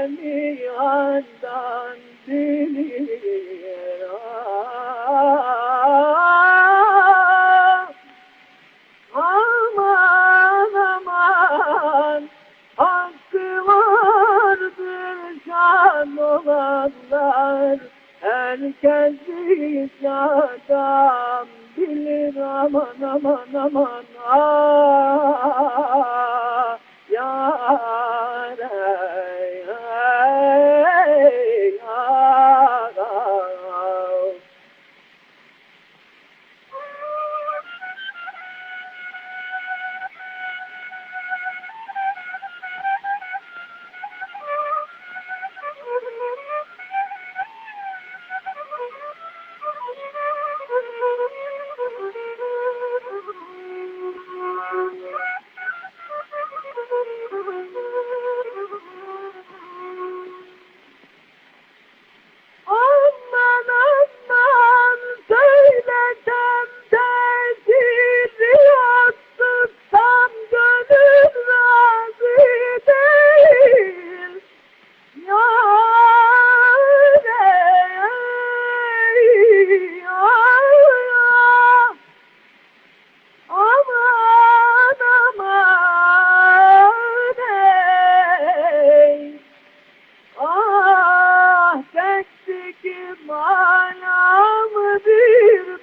beni yandan bilir Aman aman hakkı vardır can adam bilir. Aman aman aman aman. Peki manamı bir